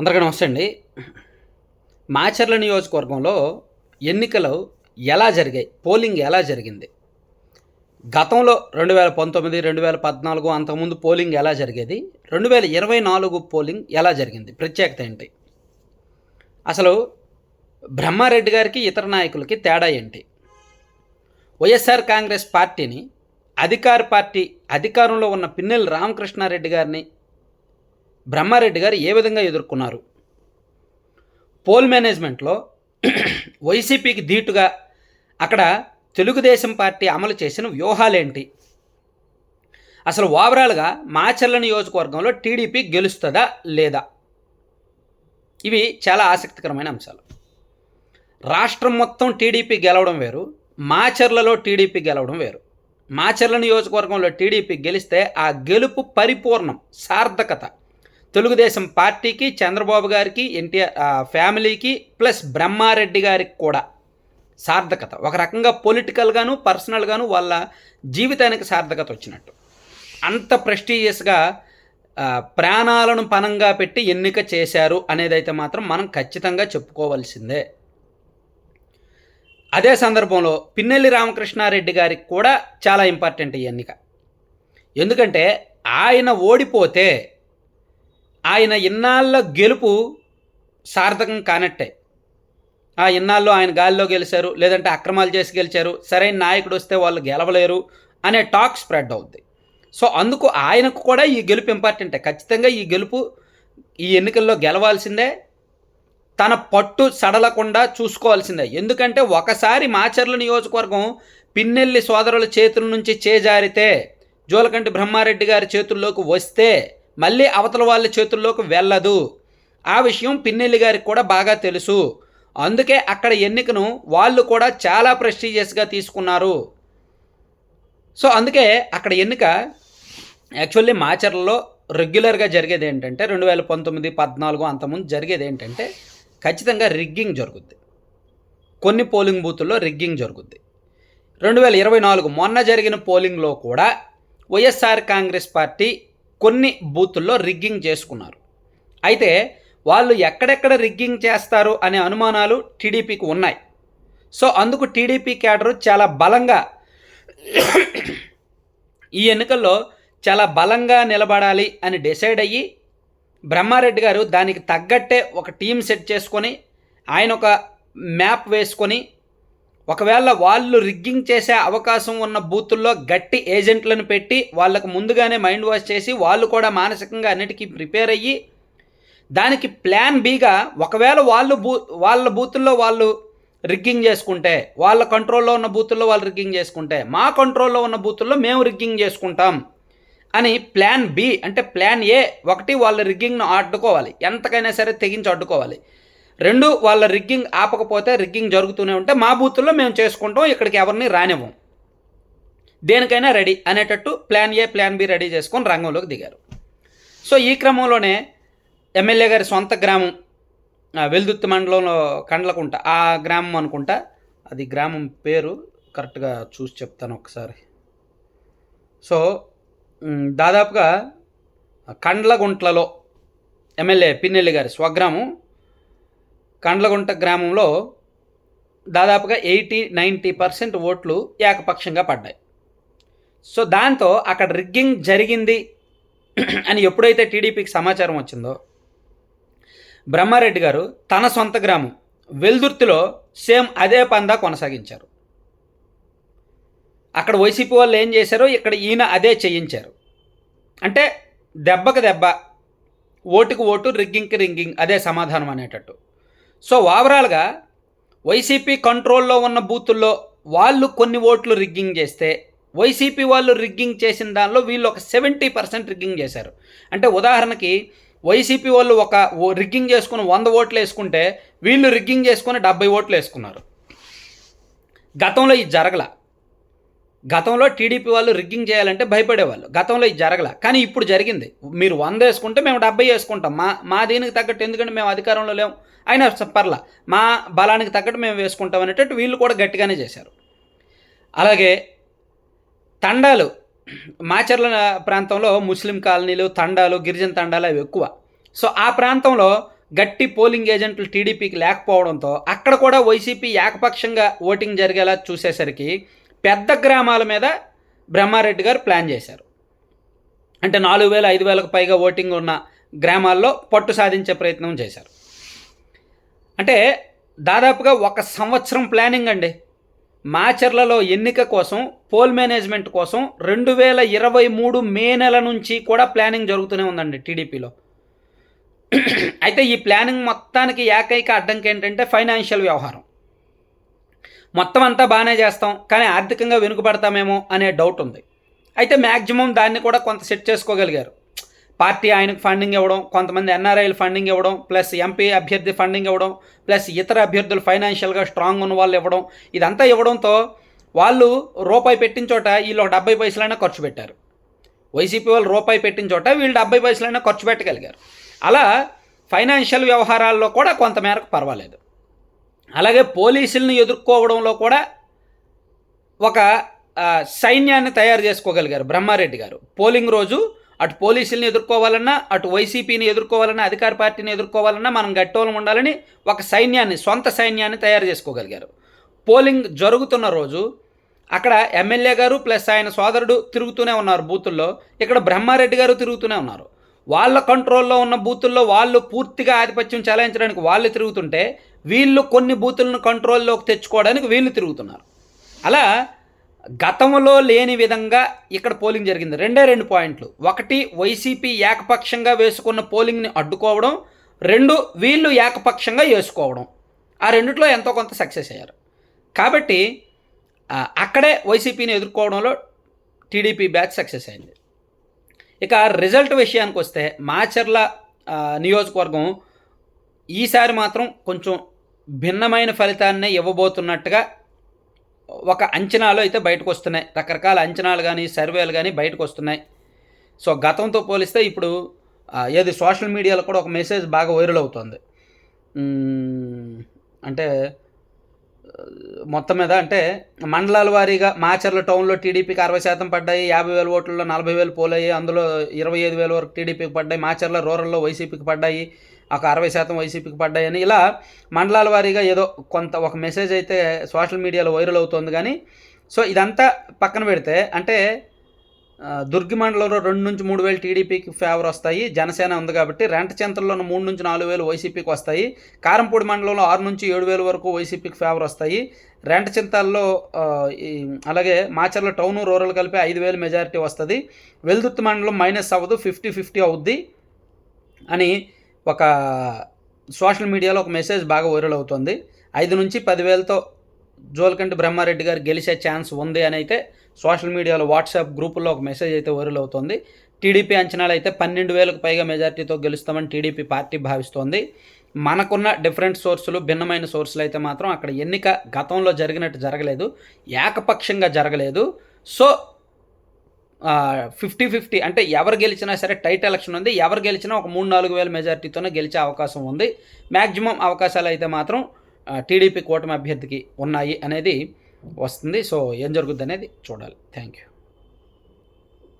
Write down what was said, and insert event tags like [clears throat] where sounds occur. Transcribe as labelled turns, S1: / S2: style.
S1: అందరికీ నమస్తే అండి. మాచర్ల నియోజకవర్గంలో ఎన్నికలు ఎలా జరిగాయి? పోలింగ్ ఎలా జరిగింది? గతంలో రెండు వేల పంతొమ్మిది రెండు వేల పద్నాలుగు అంతకుముందు పోలింగ్ ఎలా జరిగేది? రెండు వేల ఇరవై నాలుగు పోలింగ్ ఎలా జరిగింది? ప్రత్యేకత ఏంటి? అసలు బ్రహ్మారెడ్డి గారికి ఇతర నాయకులకి తేడా ఏంటి? వైఎస్ఆర్ కాంగ్రెస్ పార్టీని అధికార పార్టీ అధికారంలో ఉన్న పిన్నెల రామకృష్ణారెడ్డి గారిని బ్రహ్మారెడ్డి గారు ఏ విధంగా ఎదుర్కొన్నారు? పోల్ మేనేజ్మెంట్లో [clears throat] వైసీపీకి ధీటుగా అక్కడ తెలుగుదేశం పార్టీ అమలు చేసిన వ్యూహాలేంటి? అసలు ఓవరాల్గా మాచర్ల నియోజకవర్గంలో టీడీపీ గెలుస్తుందా లేదా? ఇవి చాలా ఆసక్తికరమైన అంశాలు. రాష్ట్రం మొత్తం టీడీపీ గెలవడం వేరు మాచర్లలో టీడీపీ గెలవడం వేరు. మాచర్ల నియోజకవర్గంలో టీడీపీ గెలిస్తే ఆ గెలుపు పరిపూర్ణం సార్థకత. తెలుగుదేశం పార్టీకి చంద్రబాబు గారికి ఎన్టీఆర్ ఫ్యామిలీకి ప్లస్ బ్రహ్మారెడ్డి గారికి కూడా సార్థకత. ఒక రకంగా పొలిటికల్గాను పర్సనల్గాను వాళ్ళ జీవితానికి సార్థకత వచ్చినట్టు. అంత ప్రెస్టీజియస్గా ప్రాణాలను పనంగా పెట్టి ఎన్నిక చేశారు అనేదైతే మాత్రం మనం ఖచ్చితంగా చెప్పుకోవాల్సిందే. అదే సందర్భంలో పిన్నెల్లి రామకృష్ణారెడ్డి గారికి కూడా చాలా ఇంపార్టెంట్ ఈ ఎన్నిక. ఎందుకంటే ఆయన ఓడిపోతే ఆయన ఇన్నాళ్ళ గెలుపు సార్థకం కానట్టే. ఆ ఇన్నాళ్ళు ఆయన గాలిలో గెలిచారు లేదంటే అక్రమాలు చేసి గెలిచారు సరైన నాయకుడు వస్తే వాళ్ళు గెలవలేరు అనే టాక్ స్ప్రెడ్ అవుద్ది. సో అందుకు ఆయనకు కూడా ఈ గెలుపు ఇంపార్టెంటే. ఖచ్చితంగా ఈ గెలుపు ఈ ఎన్నికల్లో గెలవాల్సిందే. తన పట్టు సడలకుండా చూసుకోవాల్సిందే. ఎందుకంటే ఒకసారి మాచర్ల నియోజకవర్గం పిన్నెల్లి సోదరుల చేతుల నుంచి చేజారితే జోలకంటి బ్రహ్మారెడ్డి గారి చేతుల్లోకి వస్తే మళ్ళీ అవతల వాళ్ళ చేతుల్లోకి వెళ్ళదు. ఆ విషయం పిన్నెల్లి గారికి కూడా బాగా తెలుసు. అందుకే అక్కడ ఎన్నికను వాళ్ళు కూడా చాలా ప్రెస్టీజియస్గా తీసుకున్నారు. సో అందుకే అక్కడ ఎన్నిక యాక్చువల్లీ మాచర్లలో రెగ్యులర్గా జరిగేది ఏంటంటే రెండు వేల పంతొమ్మిది పద్నాలుగు అంతకుముందు జరిగేది ఏంటంటే ఖచ్చితంగా రిగ్గింగ్ జరుగుద్ది. కొన్ని పోలింగ్ బూతుల్లో రిగ్గింగ్ జరుగుద్ది. రెండు వేల ఇరవై నాలుగు మొన్న జరిగిన పోలింగ్లో కూడా వైఎస్ఆర్ కాంగ్రెస్ పార్టీ కొన్ని బూతుల్లో రిగ్గింగ్ చేసుకున్నారు. అయితే వాళ్ళు ఎక్కడెక్కడ రిగ్గింగ్ చేస్తారు అనే అనుమానాలు టీడీపీకి ఉన్నాయి. సో అందుకు టీడీపీ క్యాడరు చాలా బలంగా ఈ ఎన్నికల్లో చాలా బలంగా నిలబడాలి అని డిసైడ్ అయ్యి బ్రహ్మారెడ్డి గారు దానికి తగ్గట్టే ఒక టీం సెట్ చేసుకొని ఆయన ఒక మ్యాప్ వేసుకొని ఒకవేళ వాళ్ళు రిగ్గింగ్ చేసే అవకాశం ఉన్న బూతుల్లో గట్టి ఏజెంట్లను పెట్టి వాళ్ళకు ముందుగానే మైండ్ వాష్ చేసి వాళ్ళు కూడా మానసికంగా అన్నిటికీ ప్రిపేర్ అయ్యి దానికి ప్లాన్ బీగా ఒకవేళ వాళ్ళు బూ వాళ్ళ బూతుల్లో వాళ్ళు రిగ్గింగ్ చేసుకుంటే వాళ్ళ కంట్రోల్లో ఉన్న బూతుల్లో వాళ్ళు రిగ్గింగ్ చేసుకుంటే మా కంట్రోల్లో ఉన్న బూతుల్లో మేము రిగ్గింగ్ చేసుకుంటాం అని ప్లాన్ బి అంటే ప్లాన్ ఏ ఒకటి వాళ్ళ రిగ్గింగ్ను అడ్డుకోవాలి ఎంతకైనా సరే తెగించి అడ్డుకోవాలి. రెండు వాళ్ళ రిగ్గింగ్ ఆపకపోతే రిగ్గింగ్ జరుగుతూనే ఉంటే మా బూతుల్లో మేము చేసుకుంటాం ఇక్కడికి ఎవరిని రానివ్వం. దేనికైనా రెడీ అనేటట్టు plan A plan B ready చేసుకొని రంగంలోకి దిగారు. సో ఈ క్రమంలోనే ఎమ్మెల్యే గారి సొంత గ్రామం ఆ, వెల్దుర్తి మండలంలో కండ్లకుంట ఆ గ్రామం అనుకుంటా అది గ్రామం పేరు కరెక్ట్గా చూసి చెప్తాను ఒకసారి. సో దాదాపుగా కండ్లగుంట్లలో ఎమ్మెల్యే పిన్నెల్లి గారి స్వగ్రామం కండ్లగుంట గ్రామంలో దాదాపుగా ఎయిటీ నైంటీ పర్సెంట్ ఓట్లు ఏకపక్షంగా పడ్డాయి. సో దాంతో అక్కడ రిగ్గింగ్ జరిగింది అని ఎప్పుడైతే టీడీపీకి సమాచారం వచ్చిందో బ్రహ్మారెడ్డి గారు తన సొంత గ్రామం వెల్దుర్తిలో సేమ్ అదే పందా కొనసాగించారు. అక్కడ వైసీపీ వాళ్ళు ఏం చేశారో ఇక్కడ ఈయన అదే చేయించారు. అంటే దెబ్బకు దెబ్బ ఓటుకు ఓటు రిగ్గింగ్కి రింగింగ్ అదే సమాధానం అనేటట్టు. సో ఓవరాల్గా వైసీపీ కంట్రోల్లో ఉన్న బూతుల్లో వాళ్ళు కొన్ని ఓట్లు రిగ్గింగ్ చేస్తే వైసీపీ వాళ్ళు రిగ్గింగ్ చేసిన దానిలో వీళ్ళు ఒక సెవెంటీ పర్సెంట్ రిగ్గింగ్ చేశారు. అంటే ఉదాహరణకి వైసీపీ వాళ్ళు ఒక ఓ- రిగ్గింగ్ చేసుకుని వంద ఓట్లు వేసుకుంటే వీళ్ళు రిగ్గింగ్ చేసుకుని డెబ్బై ఓట్లు వేసుకున్నారు. గతంలో ఇది జరగల. గతంలో టీడీపీ వాళ్ళు రిగ్గింగ్ చేయాలంటే భయపడేవాళ్ళు. గతంలో ఇది జరగల. కానీ ఇప్పుడు జరిగింది. మీరు వంద వేసుకుంటే మేము డెబ్బై వేసుకుంటాం. మా మా దీనికి తగ్గట్టు ఎందుకంటే మేము అధికారంలో లేము. అయినా పర్లా. మా బలానికి తగ్గట్టు మేము వేసుకుంటాం అనేటట్టు వీళ్ళు కూడా గట్టిగానే చేశారు. అలాగే తండాలు. మాచర్ల ప్రాంతంలో ముస్లిం కాలనీలు తండాలు గిరిజన తండాలు అవి ఎక్కువ. సో ఆ ప్రాంతంలో గట్టి పోలింగ్ ఏజెంట్లు టీడీపీకి లేకపోవడంతో అక్కడ కూడా వైసీపీ ఏకపక్షంగా ఓటింగ్ జరిగేలా చూసేసరికి పెద్ద గ్రామాల మీద బ్రహ్మారెడ్డి గారు ప్లాన్ చేశారు. అంటే నాలుగు వేల ఐదు వేలకు పైగా ఓటింగ్ ఉన్న గ్రామాల్లో పట్టు సాధించే ప్రయత్నం చేశారు. అంటే దాదాపుగా ఒక సంవత్సరం ప్లానింగ్ అండి. మాచర్లలో ఎన్నిక కోసం పోల్ మేనేజ్మెంట్ కోసం రెండు వేల ఇరవై మూడు మే నెల నుంచి కూడా ప్లానింగ్ జరుగుతూనే ఉందండి టీడీపీలో. అయితే ఈ ప్లానింగ్ మొత్తానికి ఏకైక అడ్డంకి ఏంటంటే ఫైనాన్షియల్ వ్యవహారం. మొత్తం అంతా బాగానే చేస్తాం కానీ ఆర్థికంగా వెనుకబడతామేమో అనే డౌట్ ఉంది. అయితే మ్యాక్సిమం దాన్ని కూడా కొంత సెట్ చేసుకోగలిగారు. పార్టీ ఆయనకు ఫండింగ్ ఇవ్వడం కొంతమంది ఎన్ఆర్ఐలు ఫండింగ్ ఇవ్వడం ప్లస్ ఎంపీ అభ్యర్థి ఫండింగ్ ఇవ్వడం ప్లస్ ఇతర అభ్యర్థులు ఫైనాన్షియల్గా స్ట్రాంగ్ ఉన్న వాళ్ళు ఇవ్వడం ఇదంతా ఇవ్వడంతో వాళ్ళు రూపాయి పెట్టిన చోట వీళ్ళు ఒక డెబ్బై పైసలైనా ఖర్చు పెట్టారు. వైసీపీ వాళ్ళు రూపాయి పెట్టిన చోట వీళ్ళు డెబ్బై పైసలైనా ఖర్చు పెట్టగలిగారు. అలా ఫైనాన్షియల్ వ్యవహారాల్లో కూడా కొంతమేరకు పర్వాలేదు. అలాగే పోలీసుల్ని ఎదుర్కోవడంలో కూడా ఒక సైన్యాన్ని తయారు చేసుకోగలిగారు బ్రహ్మారెడ్డి గారు. పోలింగ్ రోజు అటు పోలీసుల్ని ఎదుర్కోవాలన్నా అటు వైసీపీని ఎదుర్కోవాలన్నా అధికార పార్టీని ఎదుర్కోవాలన్నా మనం గట్టోలం ఉండాలని ఒక సైన్యాన్ని సొంత సైన్యాన్ని తయారు చేసుకోగలిగారు. పోలింగ్ జరుగుతున్న రోజు అక్కడ ఎమ్మెల్యే గారు ప్లస్ ఆయన సోదరుడు తిరుగుతూనే ఉన్నారు బూతుల్లో. ఇక్కడ బ్రహ్మారెడ్డి గారు తిరుగుతూనే ఉన్నారు. వాళ్ళ కంట్రోల్లో ఉన్న బూతుల్లో వాళ్ళు పూర్తిగా ఆధిపత్యం చెలాయించడానికి వాళ్ళు తిరుగుతుంటే వీళ్ళు కొన్ని బూతులను కంట్రోల్లోకి తెచ్చుకోవడానికి వీళ్ళు తిరుగుతున్నారు. అలా గతంలో లేని విధంగా ఇక్కడ పోలింగ్ జరిగింది. రెండే రెండు పాయింట్లు. ఒకటి వైసీపీ ఏకపక్షంగా వేసుకున్న పోలింగ్ని అడ్డుకోవడం. రెండు వీళ్ళు ఏకపక్షంగా వేసుకోవడం. ఆ రెండిట్లో ఎంతో కొంత సక్సెస్ అయ్యారు. కాబట్టి అక్కడే వైసీపీని ఎదుర్కోవడంలో టీడీపీ బ్యాచ్ సక్సెస్ అయింది. ఇక రిజల్ట్ విషయానికి వస్తే మాచర్ల నియోజకవర్గం ఈసారి మాత్రం కొంచెం భిన్నమైన ఫలితాన్ని ఇవ్వబోతున్నట్టుగా ఒక అంచనాలు అయితే బయటకు వస్తున్నాయి రకరకాల అంచనాలు కానీ సర్వేలు కానీ బయటకు వస్తున్నాయి సో గతంతో పోలిస్తే ఇప్పుడు ఏది సోషల్ మీడియాలో కూడా ఒక మెసేజ్ బాగా వైరల్ అవుతుంది. అంటే మొత్తం మీద అంటే మండలాల వారీగా మాచర్ల టౌన్లో టీడీపీకి అరవై శాతం పడ్డాయి యాభై వేల ఓట్లలో నలభై వేలు పోలయ్యి అందులో ఇరవై ఐదు వేల వరకు టీడీపీకి పడ్డాయి మాచర్ల రూరల్లో వైసీపీకి పడ్డాయి ఒక అరవై శాతం వైసీపీకి పడ్డాయని ఇలా మండలాల వారీగా ఏదో కొంత ఒక మెసేజ్ అయితే సోషల్ మీడియాలో వైరల్ అవుతుంది కానీ సో ఇదంతా పక్కన పెడితే అంటే దుర్గి మండలంలో రెండు నుంచి మూడు వేలు టీడీపీకి ఫేవర్ వస్తాయి. జనసేన ఉంది కాబట్టి రెంట చెంతల్లో మూడు నుంచి నాలుగు వేలు వైసీపీకి వస్తాయి. కారంపూడి మండలంలో ఆరు నుంచి ఏడు వేల వరకు వైసీపీకి ఫేవర్ వస్తాయి. రెంట చింతల్లో అలాగే మాచర్ల టౌన్ రూరల్ కలిపి ఐదు వేలు మెజారిటీ వస్తుంది. వెల్దుర్తి మండలం మైనస్ అవ్వదు ఫిఫ్టీ ఫిఫ్టీ అవుద్ది అని ఒక సోషల్ మీడియాలో ఒక మెసేజ్ బాగా వైరల్ అవుతుంది. ఐదు నుంచి పదివేలతో జోల్కంటి బ్రహ్మారెడ్డి గారు గెలిచే ఛాన్స్ ఉంది అని అయితే సోషల్ మీడియాలో వాట్సాప్ గ్రూపుల్లో ఒక మెసేజ్ అయితే వైరల్ అవుతుంది. టీడీపీ అంచనాలు అయితే పన్నెండు వేలకు పైగా మెజార్టీతో గెలుస్తామని టీడీపీ పార్టీ భావిస్తోంది. మనకున్న డిఫరెంట్ సోర్సులు భిన్నమైన సోర్సులు అయితే మాత్రం అక్కడ ఎన్నిక గతంలో జరిగినట్టు జరగలేదు. ఏకపక్షంగా జరగలేదు. సో ఫిఫ్టీ ఫిఫ్టీ అంటే ఎవరు గెలిచినా సరే టైట్ ఎలక్షన్ ఉంది. ఎవరు గెలిచినా ఒక మూడు నాలుగు వేల మెజార్టీతోనే గెలిచే అవకాశం ఉంది. మ్యాక్సిమం అవకాశాలు అయితే మాత్రం టీడీపీ కూటమి అభ్యర్థికి ఉన్నాయి అనేది వస్తుంది. సో ఏం జరుగుద్ది అనేది చూడాలి. Thank you